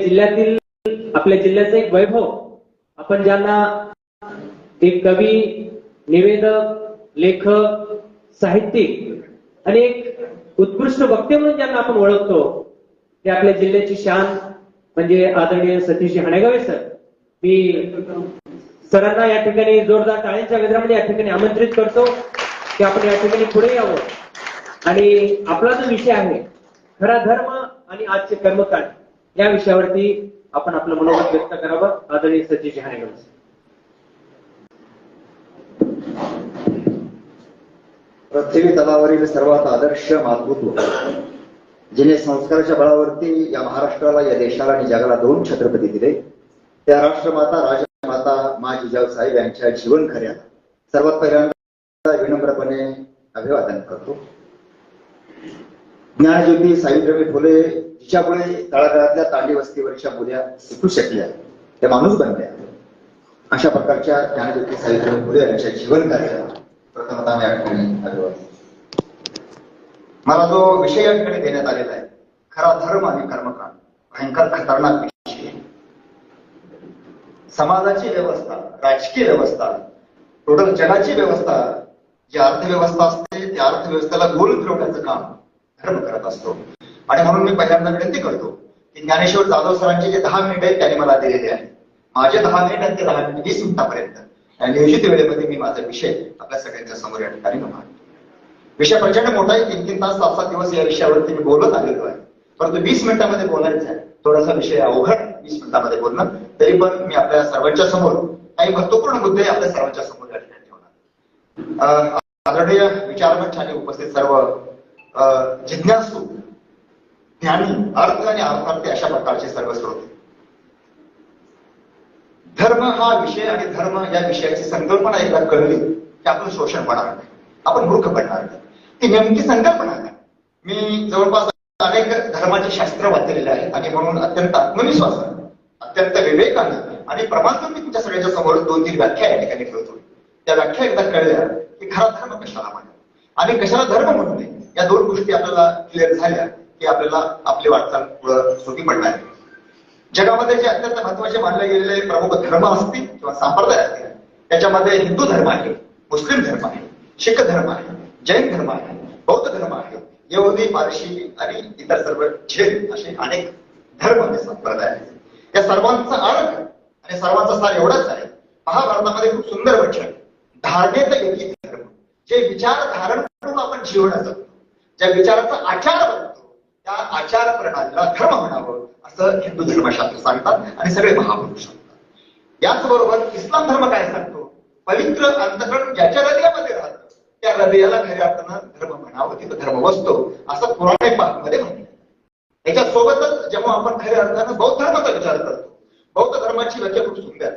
जिल्ह्यातील आपल्या जिल्ह्याचं एक वैभव. आपण ज्यांना एक कवी निवेदक लेखक साहित्यिक आणि एक उत्कृष्ट वक्ते म्हणून ज्यांना आपण ओळखतो ते आपल्या जिल्ह्याची शान म्हणजे आदरणीय सतीश हाणेगावे सर. मी सरांना या ठिकाणी जोरदार टाळ्यांच्या गजरामध्ये या ठिकाणी आमंत्रित करतो की आपण या ठिकाणी पुढे यावं. आणि आपला जो विषय आहे खरा धर्म आणि आजचे कर्मकांड या विषयावरती आपण आपलं मनोगत व्यक्त करावं. आदरणीय सचिव हाणेगावे पृथ्वी तलावरील सर्वात आदर्श मातृत्व जिने संस्काराच्या बळावरती या महाराष्ट्राला या देशाला आणि जगाला दोन छत्रपती दिले. त्या राष्ट्रमाता राजमाता मा जिजाऊसाहेब यांच्या जीवन खऱ्या सर्वात पहिल्यांदा विनम्रपणे अभिवादन करतो. ज्ञानज्योती सावित्रीबाई फुले जिच्यामुळे तळागाळातल्या तांडी वस्तीवरच्या मुल्या शिकू शकल्या. त्या माणूस बनल्या. अशा प्रकारच्या ज्ञानज्योती सावित्रीबाई फुले यांच्या जीवन कार्याला प्रथमतः मी या आलो मला जो विषय या ठिकाणी देण्यात आलेला आहे. खरा धर्म आणि कर्मकांड. भयंकर खतरनाक विषय समाजाची व्यवस्था राजकीय व्यवस्था टोटल जगाची व्यवस्था जी अर्थव्यवस्था असते त्या अर्थव्यवस्थेला गोल फिरवण्याचं काम धर्म करत असतो. आणि म्हणून मी पहिल्यांदा विनंती करतो की ज्ञानेश्वर जाधव सरांचे जे दहा मिनिट आहेत त्यांनी मला दिलेले आहेत. माझे दहा मिनिट आणि ते दहा मिनिट वीस मिनिटापर्यंत. नियोजित वेळेमध्ये मी माझा विषय आपल्या सगळ्यांच्या समोर या ठिकाणी मांडतो विषय प्रचंड मोठा आहे. तीन तीन तास सात सात दिवस या विषयावरती मी बोलत आलेलो आहे. परंतु वीस मिनिटामध्ये बोलायचं आहे थोडासा विषय अवघड वीस मिनिटामध्ये बोलणं. तरी पण मी आपल्या सर्वांच्या समोर काही महत्त्वपूर्ण मुद्दे आपल्या सर्वांच्या समोर या ठिकाणी ठेवणार. आदरणीय विचारमंचाने उपस्थित सर्व जिज्ञासू ज्ञानी अर्थ आणि अर्थार्थी अशा प्रकारचे सर्व स्रोत धर्म हा विषय आणि धर्म या विषयाची संकल्पना एकदा कळली की आपण शोषण पडणार नाही. आपण मूर्ख पडणार नाही. ती नेमकी संकल्पना आहे मी जवळपास अनेक धर्माचे शास्त्र वाचलेले आहे आणि म्हणून अत्यंत आत्मविश्वासाने अत्यंत विवेकाने आणि प्रमाण मी तुमच्या सगळ्यांच्या समोर दोन तीन व्याख्या या ठिकाणी ठेवतो. त्या व्याख्या एकदा कळल्या की खरा धर्म कशाला म्हणतात आणि कशाला धर्म म्हणू नये? या दोन गोष्टी आपल्याला क्लिअर झाल्या की आपल्याला आपली वाटचाल पुढं सोपी पडणार आहे. जगामध्ये जे अत्यंत महत्त्वाचे मानले गेलेले प्रमुख धर्म असतील किंवा संप्रदाय असतील त्याच्यामध्ये हिंदू धर्म आहे मुस्लिम धर्म आहे शीख धर्म आहे जैन धर्म आहे बौद्ध धर्म आहे यहुदी पारशी आणि इतर सर्व जैन असे अनेक धर्म आणि संप्रदाय आहेत. या सर्वांचा अर्थ आणि सर्वांचा सार एवढाच आहे. महाभारतामध्ये खूप सुंदर वचन धार्मिक एकी धर्म. जे विचार धारण करून आपण जीवनात जगतो ज्या विचाराचा आचार बनतो त्या आचार प्रणालीला धर्म म्हणावं असं हिंदू धर्मशास्त्र सांगतात आणि सगळे महापुरुष सांगतात. याचबरोबर इस्लाम धर्म काय सांगतो? पवित्र अंतकरण ज्याच्या हृदयामध्ये राहतं त्या हृदयाला खऱ्या अर्थानं धर्म म्हणावं तिथं धर्म बसतो असं पुराणे मध्ये म्हटलं याच्यासोबतच जेव्हा आपण खऱ्या अर्थानं बौद्ध धर्माचा विचार करतो बौद्ध धर्माची व्याख्या खूप सुंदर आहे.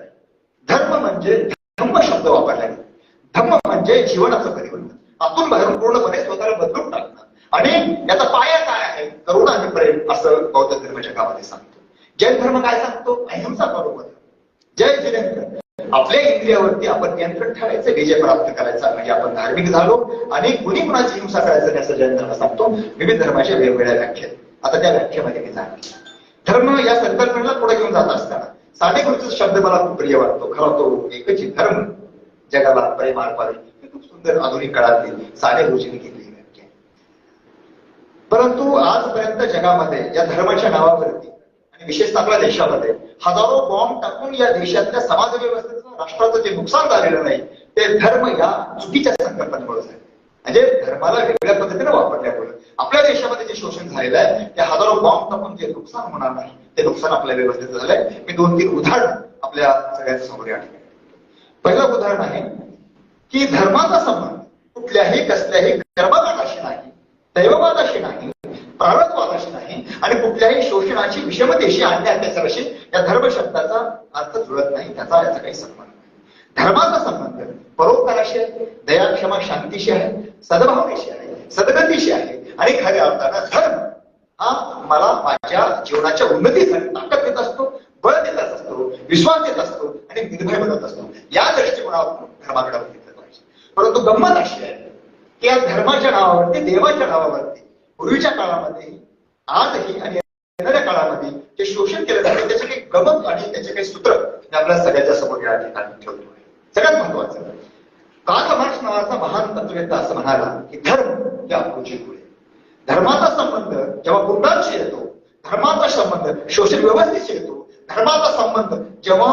धर्म म्हणजे धम्म शब्द वापरला गेला धम्म म्हणजे जीवनाचं परिवर्तन. आतून बाहेरून पूर्णपणे स्वतःला बदलून टाकणं आणि याचा पाया काय आहे? करुणा आणि प्रेम असं बौद्ध धर्माच्या जगामध्ये सांगतो. जैन धर्म काय सांगतो? अहिंसा बरोबर. जय जिनेंद्र आपल्या इंद्रियावरती आपण नियंत्रण ठेवायचं विजय प्राप्त करायचा म्हणजे आपण धार्मिक झालो आणि कुणी कुणाची हिंसा करायचं नाही असं जैन धर्म सांगतो. विविध धर्माच्या वेगवेगळ्या व्याख्या आहेत. आता त्या व्याख्यामध्ये मी जाणार धर्म या संकल्पनेला पुढे घेऊन जात असताना साडेकृतीचा शब्द मला खूप प्रिय वाटतो. खरा तो एकच धर्म जगाला प्रेम सुंदर आधुनिक काळातली साने गुरुजींनी घेतली आहे. परंतु आजपर्यंत जगामध्ये या धर्माच्या नावावरती आणि विशेषतः आपल्या देशामध्ये हजारो बॉम्ब टाकून या देशातल्या समाज व्यवस्थेचं राष्ट्राचं जे नुकसान झालेलं नाही ते धर्म या चुकीच्या संकल्पनेमुळे झाले. म्हणजे धर्माला वेगळ्या पद्धतीने वापरल्यामुळे. आपल्या देशामध्ये जे शोषण झालेलं आहे ते हजारो बॉम्ब टाकून जे नुकसान होणार नाही ते नुकसान आपल्या व्यवस्थेचं झालंय. मी दोन तीन उदाहरण आपल्या सगळ्यांच्या समोर या ठिकाणी. पहिलं उदाहरण आहे की धर्माचा संबंध. कुठल्याही कसल्याही कर्मवादाशी नाही दैववादाशी नाही प्रारब्धवादाशी नाही आणि कुठल्याही शोषणाची विषमतेशी आणि अत्याचाराशी या धर्म शब्दाचा अर्थ जुळत नाही. त्याचा याचा काही संबंध नाही. धर्माचा संबंध परोपकाराशी आहे दया क्षमा शांतीशी आहे सद्भावनेशी आहे सद्गतीशी आहे आणि खऱ्या अर्थानं धर्म हा मला माझ्या जीवनाच्या उन्नतीसाठी ताकद देत असतो बळ देत असतो विश्वास देत असतो आणि निर्भय बनवत असतो. या दृष्टिकोनातून धर्माकडे परंतु गंमत अशी आहे की या धर्माच्या नावावरती देवाच्या नावावरती पूर्वीच्या काळामध्ये आजही आणि येणाऱ्या काळामध्ये जे शोषण केलं जातं त्याचे काही गमक आणि त्याचे काही सूत्र मी आपल्या सगळ्याच्या समोर या ठिकाणी ठेवतो सगळ्यात महत्वाचं कार्ल मार्क्स नावाचा महान तत्ववेत्ता असं म्हणाला की धर्म हे आपुलकी गुण धर्माचा संबंध जेव्हा गुंडांशी येतो धर्माचा संबंध शोषण व्यवस्थेशी येतो धर्माचा संबंध जेव्हा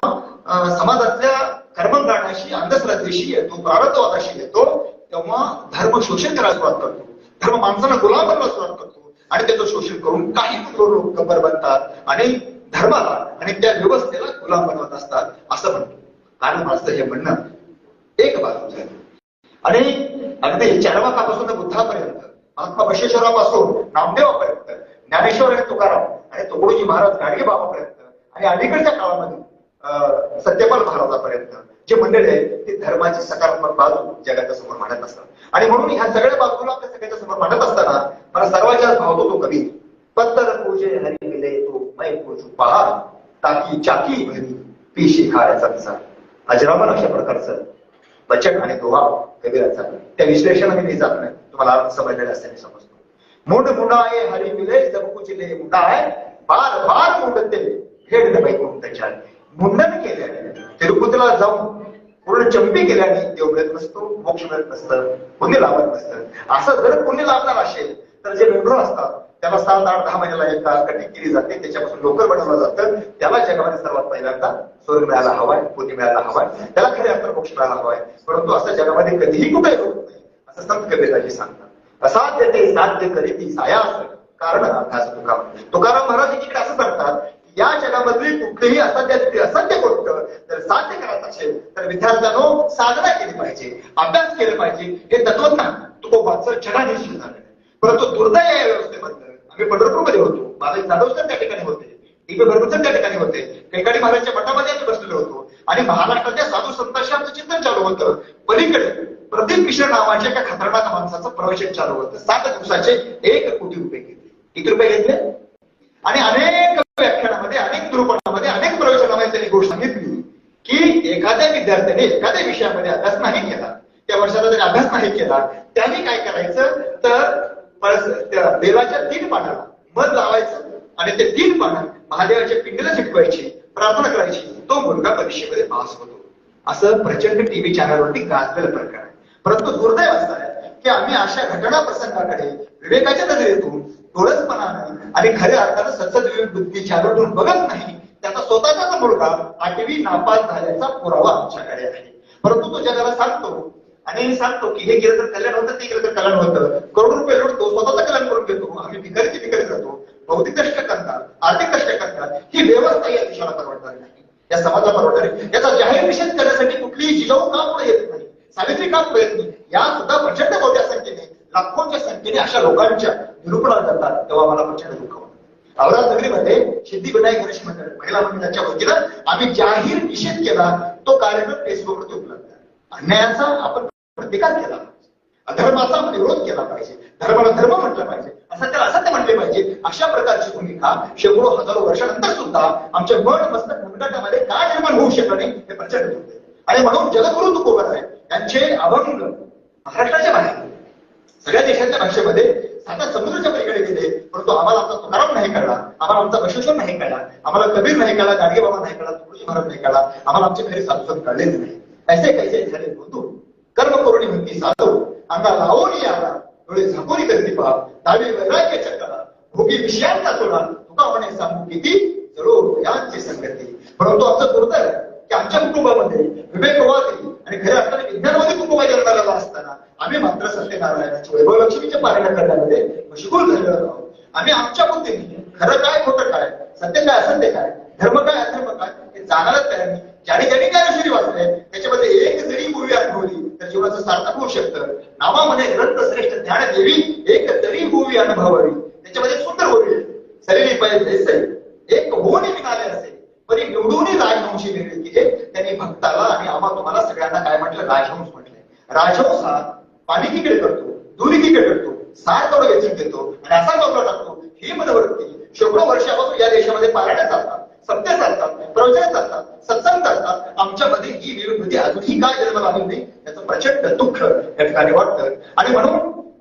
समाजातल्या कर्मकांडाशी अंधश्रद्धेशी येतो प्रारब्धवादाशी येतो तेव्हा धर्म शोषण करायला सुरुवात करतो. धर्म माणसाला गुलाम करायला सुरुवात करतो. आणि त्याचं शोषण करून काही लोक गब्बर बनतात आणि धर्माला आणि त्या व्यवस्थेला गुलाम बनवत असतात असं म्हणतो. कारण माझं हे म्हणणं एक बाजू झाली. आणि अगदी चारवाकापासून बुद्धापर्यंत महात्मा बशेश्वरापासून नामदेवापर्यंत ज्ञानेश्वर आणि तुकाराम आणि तुकडोजी महाराज गाडगे बाबापर्यंत आणि अलीकडच्या काळामध्ये सत्यपाल महाराजापर्यंत जे मंडळी आहे ते धर्माची सकारात्मक बाजू जगाच्या समोर मांडत असतात. आणि म्हणून ह्या सगळ्या बाजूला आपल्या सगळ्याच्या समोर मांडत असताना मला सर्वात जास्त भावतो तो कवी पत्तर पूजे हरी मिले तो मै पूजू पहा ताकी चाकी भरी पिशी खाण्याचा विचार अजरामर अशा प्रकारचं वचन आणि दोहा कबीराचा त्या विश्लेषणाने मी जात नाही. तुम्हाला अर्थ समजलेला असल्याने समजतो. मुंड मुंडाए हरी मिले जब कुछ ले मुंडाए बार बार मुंडते भेड नव्हे कोणत्याच्या मुंडन केल्याने तिरुपतीला जाऊन पूर्ण चंपी केल्याने देव मिळत नसतो मोक्ष मिळत नसतं पुण्य लाभत नसतं. असं जर पुण्य लाभणार असेल तर जे मेंढर असतात त्याला सात आठ दहा महिन्याला एकदा कटिंग केली जाते त्याच्यापासून लोकर बनवलं जातं. त्याला जगामध्ये सर्वात पहिल्यांदा स्वर्ग मिळायला हवाय पुण्य मिळायला हवाय त्याला खरे अर्थ मोक्ष मिळायला हवाय. परंतु असं जगामध्ये कधीही कुठे होत नाही असं संत कबीराजी सांगतात. असाध्य ते साध्य करीती सायास कारण अभ्यास तुकाराम. तुकाराम महाराज इकडे असं करतात या जगामधली कुठलीही असाध्य असत्य गोष्ट जर साध्य करायचं असेल तर विद्यार्थ्यांनो साधना केली पाहिजे अभ्यास केले पाहिजे हे तत्वज्ञान तुकोबाचं निश्चित झालं परंतु दुर्दैव या व्यवस्थेबद्दल आम्ही पंढरपूरमध्ये होतो महाराज जाधव त्या ठिकाणी होते दिव्य भरपूर त्या ठिकाणी होते कैकाडी महाराजच्या मठामध्ये आम्ही बसलेलो होतो आणि महाराष्ट्रातल्या साधू संतांशी आमचं चिंतन चालू होतं. पलीकडे प्रदीप मिश्र नावाच्या एका खतरनाक माणसाचं प्रवचन चालू होतं. सात दिवसाचे एक कोटी रुपये घेतले. किती रुपये घेतले आणि अनेक व्याख्यानामध्ये अनेक निरूपणामध्ये अनेक प्रवचनामध्ये त्यांनी गोष्ट सांगितली की एखाद्या विद्यार्थ्याने एखाद्या विषयामध्ये अभ्यास नाही केला त्या वर्षाला जरी अभ्यास नाही केला त्याने काय करायचं? तर देवाच्या तीन पानाला मध लावायचं आणि ते तीन पानं महादेवाच्या पिंडीला चिटकवायची प्रार्थना करायची. तो मुलगा परीक्षेमध्ये पास होतो. असं प्रचंड टीव्ही चॅनलवरती गाजलेला प्रकार आहे. परंतु दुर्दैव असं आहे की आम्ही अशा घटना प्रसंगाकडे विवेकाच्या नजरेतून डोळसपणानं आणि खऱ्या अर्थानं सतत विवेक बुद्धी चालवून बघत नाही. त्याचा स्वतःचा मुलगा आठवी नापास झाल्याचा पुरावा आमच्याकडे आहे. परंतु तो जगाला सांगतो आणि सांगतो की हे केलं तर कल्याण होतं ते केलं तर कल्याण होतं. करोड रुपये लुटतो स्वतःचं कल्याण करून घेतो. आम्ही भिकारीची भिकारी करतो भौतिक कष्ट करतात आर्थिक कष्ट करतात. ही व्यवस्था या देशाला परवडणार नाही. या समाजाला परवडणार नाही. याचा जाहीर निषेध करण्यासाठी कुठलीही जिजाऊ का पुढे येत नाही सावित्री का पुढे येत नाही या सुद्धा प्रचंड मोठ्या संख्येने लाखोंच्या संख्येने अशा लोकांच्या निरूपणा जातात तेव्हा मला प्रचंड दुःख होतं. औरंगाबाद नगरीमध्ये सिद्धिविनायक गणेश मंडळ महिला मंडळाच्या वतीनं आम्ही जाहीर निषेध केला तो कार्यक्रम फेसबुकवरती उपलब्ध आहे. अन्यायाचा आपण प्रतिकार केला पाहिजे. अधर्माचा आपण विरोध केला पाहिजे. धर्माला धर्म म्हटलं पाहिजे. असत्याला असत्य म्हटले पाहिजे. अशा प्रकारची भूमिका शेकडो हजारो वर्षानंतर सुद्धा आमच्या मन मस्तक मुंडाटामध्ये का निर्माण होऊ शकलं नाही हे प्रचंड होते आणि म्हणून जगगुरु तुकोबर आहे त्यांचे अभंग महाराष्ट्राच्या बाहेर. सगळ्या देशाच्या भाषेमध्ये आता समुद्राच्या पलीकडे गेले परंतु आम्हाला आमचा तुकाराम नाही कळला आम्हाला आमचा अशोषण नाही कळला आम्हाला कबीर नाही कळला गाडगे बाबा नाही कळला तुळशी महाराज नाही कळला आम्हाला आमचे खरे साधू कळलेच नाही. ऐसे कैसे झाले बंधू कर्म करुणी म्हणती साधव अंगा लावून आला डोळे झाकून करती पहा दावी वैराग्य चक्रा भोगी विषयांचा सोडा तुका म्हणे सांगू किती जळो यांची संगती. परंतु आमचं दुर्दैव आहे की आमच्या कुटुंबामध्ये विवेक विवेकवादी आणि खऱ्या अर्थाने विज्ञानवादी कुटुंब जन्माला असताना आम्ही मात्र सत्यनारायणाची वैभव लक्ष्मीच्या पारायण करण्यामध्ये मशगूल झालेलो आहोत. आम्ही आमच्या बुद्धीने खरं काय खोटं काय सत्य काय असत्य काय धर्म काय अधर्म काय हे जाणारच नाही. ज्याने ज्याने काय विषयी वाचले त्याच्यामध्ये एक जरी मूवी अनुभवली तर जीवनाचं सार्थक होऊ शकतं. नावामध्ये ग्रंथ श्रेष्ठ ज्ञान देवी एक तरी भूवी अनुभवावी त्याच्यामध्ये सुंदर होईल सरेली पाहिजे एक होणे निघाले असे परी निवडून राजवंशी निर्णय केले त्यांनी भक्ताला आणि आम्हा त्यांना काय म्हटलं? राजहंस म्हटलंय राजहंस हा पालिकेकडे करतो दुरिकीकडे करतो सार तेवढं वेचून देतो आणि असा गौरव टाकतो. ही मनोवृत्ती शेकडो वर्षापासून या देशामध्ये पारायण चालतात सत्य चालतात प्रवचन चालतात सत्संग चालतात. आमच्यामध्ये ही विविधते अजूनही काय जन्म लागून नाही याचं प्रचंड दुःख या ठिकाणी वाटतं. आणि म्हणून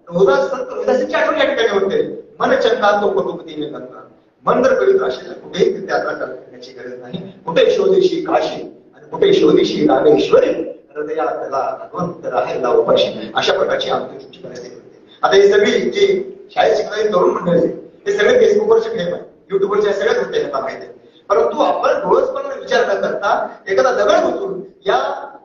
रोहिदास संत रोहिदासांची आठवण या ठिकाणी होते. मन चंदा तो कुटुंबती गंगा. मन जर पवित्र असेल तर कुठेही तीर्थयात्रा करण्याची गरज नाही. कुठे शोधेशी काशी आणि कुठे शोधेशी रामेश्वरी? हृदया त्याला भगवंत राहायला उपाशी अशा प्रकारची आमची तुमची परिस्थिती होती आता ही सगळी जी शाळेत शिकणारी तरुण मंडळी हे सगळे फेसबुकवरचे फेम आहे युट्यूबवरच्या सगळ्याच गोष्टी त्यांना माहिती आहे. परंतु आपण डोळसपणाने विचार न करता एखादा दगड उचलून या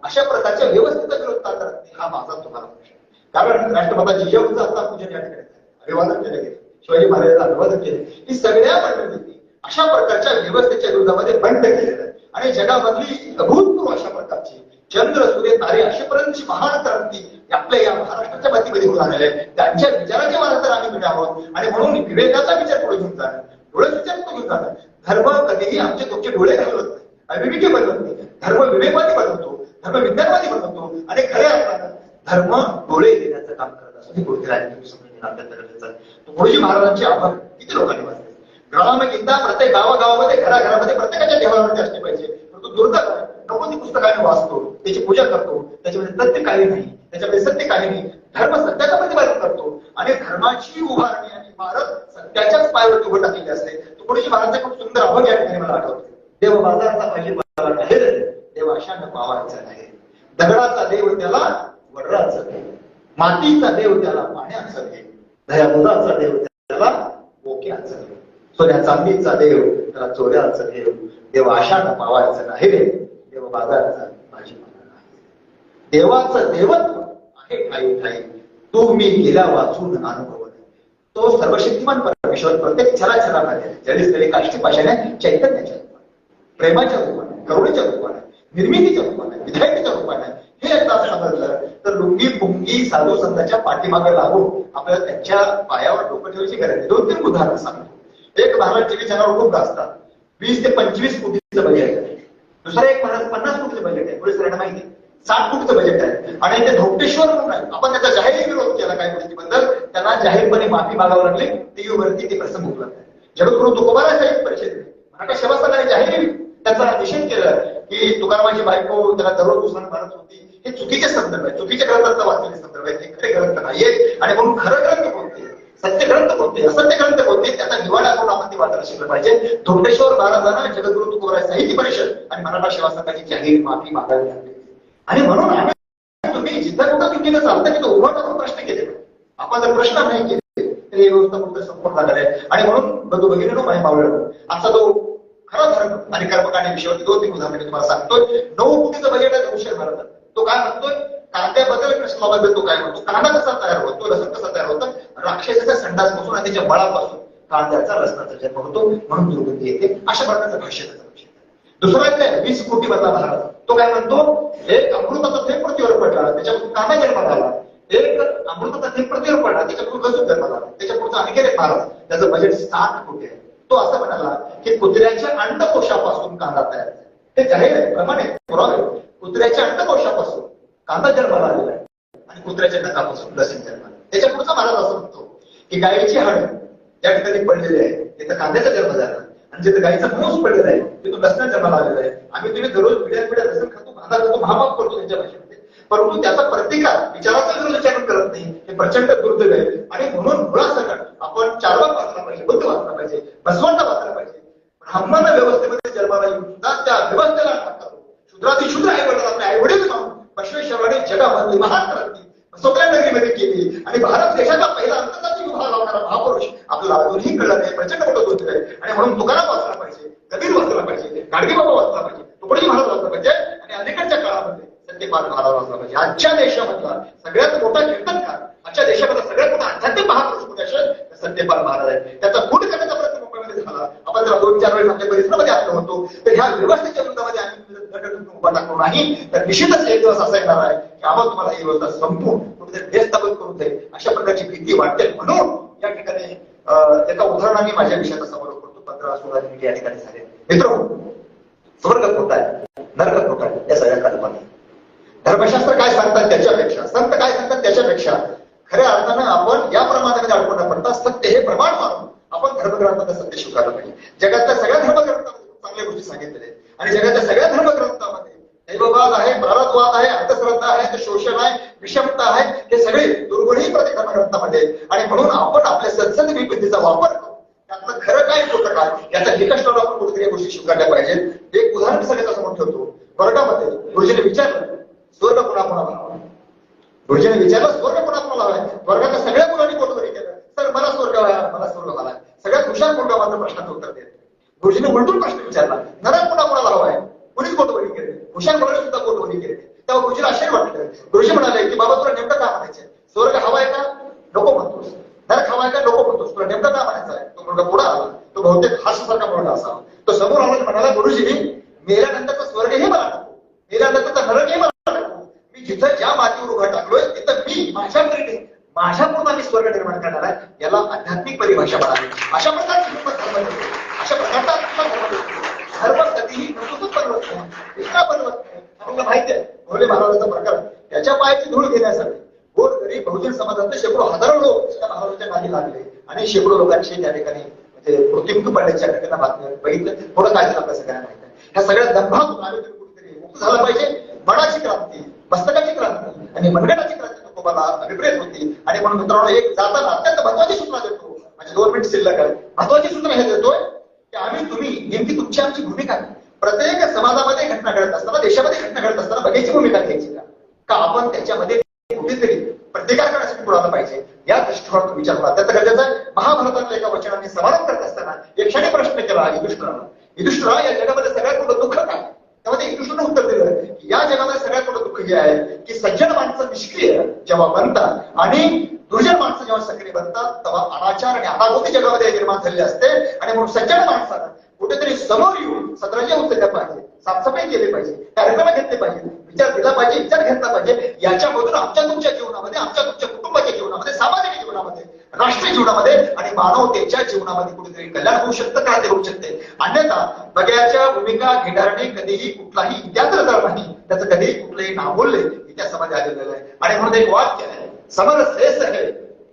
अशा प्रकारच्या व्यवस्थित विरोध का करत नाही हा माझा तुम्हाला प्रश्न कारण राष्ट्रमाता जिजाऊंचं आता पूजन या ठिकाणी अभिवादन केलं गेलं. शिवाजी महाराजांना अभिवादन केलं ही सगळ्या मंडळींनी अशा प्रकारच्या व्यवस्थेच्या विरोधामध्ये बंड केलेलं आहे. आणि जगामधली अभूतपूर्व अशा प्रकारची चंद्र सूर्य तारे अशापर्यंतची महान क्रांती आपल्या या महाराष्ट्राच्या मातीमध्ये होऊन आलेल्या आहे. त्यांच्या विचाराचे वारसदार आम्ही मिळणार आहोत. आणि म्हणून विवेकाचा विचार पुढे घेऊन जाणार. डोळे विचार पुढे घेऊन जाणार. धर्म कधीही आमचे तुमचे डोळे घालवत नाही. अविवेकी बनवत नाही. धर्म विवेकवादी बनवतो. धर्म विज्ञानवादी बनवतो. आणि खऱ्या अर्थानं धर्म डोळे देण्याचं काम करत असतो. हे गुरुदेवांनी तुम्ही आहे. तुकडोजी महाराजांचे आभार किती लोकांनी वाचले? ग्रामगीता प्रत्येक गावागावामध्ये घराघरामध्ये प्रत्येकाच्या देवळामध्ये असली पाहिजे. परंतु दुर्दैव आहे, नको ती पुस्तकाने वाचतो त्याची पूजा करतो त्याच्यामध्ये सत्य काही नाही त्याच्यामध्ये सत्य काही नाही. धर्म सत्याचा प्रतिपादन करतो. आणि धर्माची उभारणी आणि भारत सत्याच्याच पायावरती उभं टाकलेली असते. तुकडोजी महाराजांचे खूप सुंदर अभंग या ठिकाणी मला आठवतो देव बाजाराचा पहिले नाही देव अशा पावायचा आहे. दगडाचा देव त्याला वडराचा देव मातीचा देव त्याला पाण्याचा देव दयाबुधाचा देव त्याला ओक्याचा देव सोन्या चांदीचा देव त्याला चोऱ्याचा देव देव आशानं पावायचं नाही रे. देव बाजारचा माझी देवाचं देवत्व आहे ठाई ठाई. तो मी गेल्या वाचून अनुभव तो सर्वशक्तिमान परमेश्वर प्रत्येक छरा छलामध्ये जलीस तरी काष्टी पाशाने चैतन्याच्या रूपाने प्रेमाच्या रूपाने करुणेच्या रूपाने निर्मितीच्या रूपाने विधायकीच्या रूपाने हे आता समजलं तर लुंगी पुंगी साधू संतांच्या पाठीमागे लागून आपल्याला त्यांच्या पायावर डोकं ठेवायची गरज दोन तीन उदाहरणं सांगतो. एक महाराज टीव्ही चॅनल खूप गाजतात वीस ते पंचवीस कोटीचं बजेट आहे. दुसरा एक महाराज पन्नास कोटीचं बजेट आहे. पुढे सगळ्यांना माहिती साठ कोटीचं बजेट आहे. आणि ते धोपटेश्वर म्हणून आहे. आपण त्याचा जाहीर विरोध केला काही गोष्टीबद्दल. त्यांना जाहीरपणे माफी मागावं लागली. टीव्ही वरती ते प्रसंग उपलब्ध आहे जगद्गुरु तुकोबारा साहेब परिषदेने मराठा सेवा संघाने जाहीर त्याचा निषेध केला की तुकारामाची बायको त्याला दररोज दुसऱ्यानं मारत होती. हे चुकीचे संदर्भ आहे. चुकीचे ग्रंथाचा वाचलेले संदर्भ आहे हे खरे ग्रंथ नाहीये आणि म्हणून खरं ग्रंथ कोणते? सत्य ग्रंथ कोणते? असत्य ग्रंथ कोणते? त्याचा निवाडा करून आपण ते वाचायला शिकलं पाहिजे. धोंडेश्वर महाराजांना जगद्गुरु तुकोबराय साहित्य परिषद. आणि मराठा सेवा संघाची जाहीर माफी मागावी लागली आणि म्हणून आम्ही तुम्ही जिद्दा कुठं चुकीनं चालतं की तो उभा करून प्रश्न केले. आपण जर प्रश्न नाही केले तर हे व्यवस्था कुठं संपूर्ण झालेलं आहे. आणि म्हणून बंधू भगिनी माही मावळ असा तो खरा धर्म आणि कर्मकांड विषयावरती दोन तीन उदाहरण मी तुम्हाला सांगतोय. नऊ कोटीचं बजेट आहे उशीर भारतात तो काय म्हणतोय? कांद्याबद्दल कृष्णाबद्दल तो काय म्हणतो कांदा कसा तयार होतो लसण कसा तयार होतं राक्षसाच्या संडासपासून आणि त्याच्या बळापासून कांद्याचा लसणाचा जन्म होतो म्हणून दुर्गंधी येते. अशा प्रकारचं भाष्य त्याचं भाष्य दुसरा काय वीस कोटी बदला महाराज तो काय म्हणतो? एक अमृताचा थेट पृथ्वीवर पडला त्याच्यातून कांदा जन्माला आला एक अमृताचा थेट पृथ्वीवर पडला त्याच्यातून गजून जन्माला आला त्याच्या पुढचा आणखी एक महाराज त्याचं बजेट साठ कोटी आहे. तो असं म्हणाला की कुत्र्याच्या अंडकोशापासून कांदा तयार हे जाहीर आहे प्रमाणे कुत्र्याच्या अंडकोशापासून. कांदा जन्माला आलेला आहे आणि कुत्र्याच्या नकापासून लसीन जन्माला त्याच्या पुढचा महाराज असं म्हणतो की गायीची हाड ज्या ठिकाणी पडलेली आहे तिथं कांद्याचा जन्म झाला. आणि जिथं गायीचा मूस पडलेला आहे तिथून लसणा जन्माला आलेला आहे. आम्ही तुम्ही दररोज पिढ्या पिढ्या लसण खातो कांदा खातो महामाप करतो त्यांच्या भाषेमध्ये. परंतु त्याचा प्रतिकार विचाराचा जर विचार करत नाही हे प्रचंड दुर्दैव आहे. आणि म्हणून मुळासकट आपण चारवा वाचला पाहिजे बुद्ध वाचला पाहिजे बसवंत वाचला पाहिजे. ब्राह्मण व्यवस्थेमध्ये जन्माला येऊन त्या व्यवस्थेला टाकतात शुद्र शूद्र आई वडील आपले आई वडील बसवेश्वराने जगामधली महान क्रांती सोकल्या नगरीमध्ये केली आणि भारत देशाचा पहिला आंतरजातीय विभाग लावणारा महापुरुष आपल्याला अजूनही कळलं नाही प्रचंड मोठं गोष्ट आहे. आणि म्हणून तुकाराम वाचला पाहिजे कबीर वाचला पाहिजे गाडगे बाबा वाचला पाहिजे तुकडोजी महाराज वाचला पाहिजे आणि अलीकडच्या काळामध्ये सत्यपाल महाराज वाचला पाहिजे. आजच्या देशामधला सगळ्यात मोठा कीर्तनकार आजच्या देशामधला सगळ्यात मोठा आध्यात्मिक महापुरुष कोणी असेल तर सत्यपाल महाराज आहे. त्याचा गुण करण्याचा प्रयत्न मुंबईमध्ये झाला. आपण जर दोन चार वेळेस आपल्या परिसरामध्ये आलो होतो. तर ह्या व्यवस्थेच्या विरोधामध्ये आम्ही उभा टाकलो नाही. निश्चितच एक दिवस असा येणार आहे की आम्हाला तुम्हाला ही व्यवस्था संपून कुठेतरी देश स्थापन करून जाईल अशा प्रकारची भीती वाटते म्हणून या ठिकाणी एका उदाहरणाने माझ्या विषयाचा समोर करतो. पंधरा सोळा मिनिट या ठिकाणी झाले. मित्र स्वर्ग खोटा आहे नरक खोटा आहे या सगळ्या कल्पना. आहे. धर्मशास्त्र काय सांगतात त्याच्यापेक्षा संत काय सांगतात त्याच्यापेक्षा खऱ्या अर्थानं आपण या प्रमाणामध्ये अडकून न पडता सत्य हे प्रमाण मानून आपण धर्मग्रंथाचा सत्य स्वीकारलं पाहिजे. जगातल्या सगळ्या धर्मग्रंथामध्ये खूप चांगल्या गोष्टी सांगितलेल्या आहेत. आणि जगातल्या सगळ्या धर्मग्रंथ दैववाद आहे प्रारब्धवाद आहे अंधश्रद्धा आहे ते शोषण आहे विषमता आहे हे सगळे दुर्गुणही प्रत्येक ग्रंथामध्ये आणि म्हणून आपण आपल्या सत्संग विपत्तीचा वापर करतो त्यातलं खरं काय खोटं काय याचा निकषावर आपण कुठेतरी गोष्टी स्वीकारल्या पाहिजेत एक उदाहरण सगळ्यांना समोर ठेवतो वर्गामध्ये गुरुजीने विचारलं. स्वर्ण पुन्हा पुन्हा व्हावा गुरुजीने विचारलं स्वर्ग पुन्हा पुन्हा व्हावा वर्गाच्या सगळ्या मुलांनी पोटभरी केलं सर मला स्वर्ग व्हावा मला स्वर्ग व्हावा सगळ्यात हुशार मुलगा मात्र प्रश्नाचं उत्तर देत गुरुजीने उलटून प्रश्न विचारला नरक पुन्हा पुन्हा व्हावा आहे कुणीच पोटभरी केली हुशार मुलाने सुद्धा पोटभरी केली तेव्हा गुरुजीला आश्चर्य वाटलं गुरुजी म्हणाले की बाबा तुला नेमकं काय म्हणायचं स्वर्ग हवा आहे का नको म्हणतोस नरक हवा आहे का नको म्हणतोस तुला नेमकं काय म्हणायचं आहे तो मुलगा पुढे आला तो बहुतेक हास्यासारखा मुलगा असावा तो समोर आला आणि म्हणाला गुरुजी मेल्यानंतरचा स्वर्गही मला नको मेल्यानंतरचा नरकही मला नको मी जिथं ज्या मातीवर उभा टाकलोय माझ्याकडे मी माझ्या पूर्ण मी स्वर्ग निर्माण करणार आहे. याला आध्यात्मिक परिभाषा म्हणावी. अशा प्रकारचा धर्म अशा प्रकारचा धर्म कधीही नुकतच बनवत नाही. इतका बनवत नाही. आपल्याला माहिती आहे. भोले महाराजाचा प्रकार. त्याच्या पायाची धूळ घेण्यासाठी गोर गरीब बहुजन समाजातले शेकडो हजारो लोक त्या महाराजांच्या नादी लागले. आणि शेकडो लोकांशी त्या ठिकाणी म्हणजे मृत्युमुखी पडण्याच्या घटना बातम्या बघितलं थोडं काय झालं आपल्या सगळ्यांना माहिती आहे. ह्या सगळ्या दंभातून आम्ही तरी कुठेतरी मुक्त झाला पाहिजे. मनाची क्रांती मस्तकाची क्रांती आणि मनगटाची क्रांती अभिप्रेत होती. आणि म्हणून मित्रांनो एक जाताना अत्यंत महत्वाची सूचना देतो. म्हणजे दोन मिनिट शिल्लक आहे. महत्वाची सूचना हे देतोय की आम्ही तुम्ही नेमकी तुमची आमची भूमिका प्रत्येक समाजामध्ये घटना घडत असताना देशामध्ये घटना घडत असताना बघायची भूमिका घ्यायची का? आपण त्याच्यामध्ये कुठेतरी प्रतिकार करण्यासाठी पुढे पाहिजे? या दृष्टीकोनातून विचार करा त्याचं गरजेचं आहे. महाभारतातल्या एका वचनाने समारोप करत असताना एक क्षणी प्रश्न केला युधिष्ठिराला युधिष्ठरा या जगामध्ये सगळ्यात मोठं दुःख काय? त्यामध्ये कृष्ण उत्तर दिलं. की या जगामध्ये सगळ्यात मोठं दुःख हे आहे की सज्जन माणसं निष्क्रिय जेव्हा बनतात आणि दुर्जन माणसं जेव्हा सक्रिय बनतात तेव्हा अनाचार आणि अनागोती जगामध्ये निर्माण झालेले असते. आणि म्हणून सज्जन माणसानं कुठेतरी समोर येऊन सतराचे उचलल्या पाहिजे साफसफाई केली पाहिजे कार्यक्रम घेतले पाहिजे विचार दिला पाहिजे विचार घेतला पाहिजे. याच्यामधून आमच्या तुमच्या जीवनामध्ये आमच्या तुमच्या कुटुंबाच्या जीवनामध्ये सामाजिक जीवनामध्ये राष्ट्रीय जीवनामध्ये आणि मानवतेच्या जीवनामध्ये कुठेतरी कल्याण होऊ शकतं ते होऊ शकते? अन्यथा बग्याच्या भूमिका घेणारणे कधीही कुठलाही इतिहास धर्म नाही. त्याचं कधीही कुठलंही नामोल्य इतिहासामध्ये आलेलं आहे. आणि म्हणून एक वाक्य आहे समर श्रेष्ठ है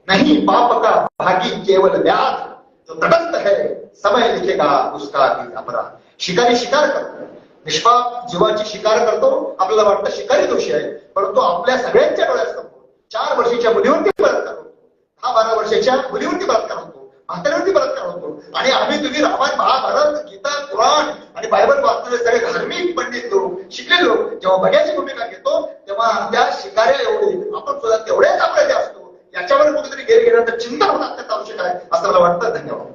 नाही पाप का भागी केवल व्याध जो तटस्थ है समय लिखेगा उसका भी अपराध. शिकारी शिकार करतो. निष्पाप जीवाची शिकार करतो. आपल्याला वाटतं शिकारी दोषी आहे परंतु आपल्या सगळ्यांच्या डोळ्यासमोर चार वर्षीच्या मुलीवरती बलात्कार हा बारा वर्षाच्या मुलीवरती बलात्कार होतो म्हाताऱ्यावरती बलात्कार होतो. आणि आम्ही तुम्ही रामायण महाभारत गीता पुराण आणि बायबल वाचणारे सगळे धार्मिक पंडित लोक शिकले लोक जेव्हा बघ्याची भूमिका घेतो तेव्हा त्या शिकाऱ्या एवढे आपण सुद्धा तेवढ्याच आपल्याचे असतो याच्यावर कुठेतरी गेले गेल्यानंतर चिंता होणं अत्यंत आवश्यक आहे असं मला वाटतं. धन्यवाद.